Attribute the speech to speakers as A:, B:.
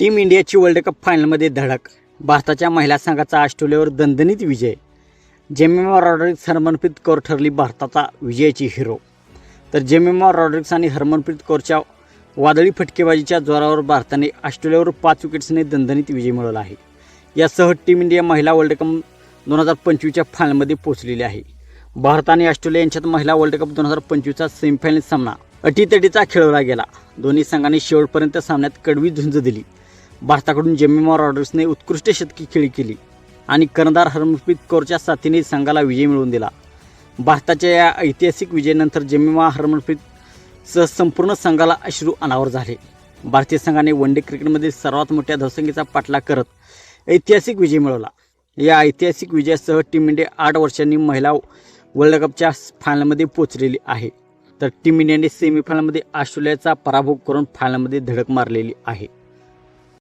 A: Team इंडियाची world cup फायनलमध्ये धडक. भारताच्या महिला संघाचा ऑस्ट्रेलियावर दणदणीत विजय. जेमिमा रॉड्रिक्स हरमनप्रीत कौर ठरली भारताचा विजयाची हिरो. तर जेमिमा रॉड्रिक्स आणि हरमनप्रीत कौरच्या वादळी फटकेबाजीच्या जोरावर भारताने ऑस्ट्रेलियावर पाच विकेट्सने दणदणीत विजय मिळवला आहे. यासह टीम इंडिया महिला वर्ल्ड कप दोन हजार पंचवीसच्या फायनलमध्ये पोहोचलेली आहे. भारत आणि ऑस्ट्रेलिया यांच्यात महिला वर्ल्ड कप दोन हजार पंचवीसचा सेमीफायनल सामना अटीतटीचा खेळवला गेला. दोन्ही संघांनी शेवटपर्यंत सामन्यात कडवी झुंज दिली. भारताकडून जेमिमा रॉडर्सने उत्कृष्ट शतकी खेळी केली आणि कर्णधार हरमनप्रीत कौरच्या साथीने संघाला विजय मिळवून दिला. भारताच्या या ऐतिहासिक विजयानंतर जेमिमा हरमनप्रीत सह संपूर्ण संघाला अश्रू अनावर झाले. भारतीय संघाने वन डे क्रिकेटमधील सर्वात मोठ्या धावसंख्येचा पाठलाग करत ऐतिहासिक विजय मिळवला. या ऐतिहासिक विजयासह टीम इंडिया आठ वर्षांनी महिला वर्ल्ड कपच्या फायनलमध्ये पोचलेली आहे. तर टीम इंडियाने सेमीफायनलमध्ये ऑस्ट्रेलियाचा पराभव करून फायनलमध्ये धडक मारलेली आहे.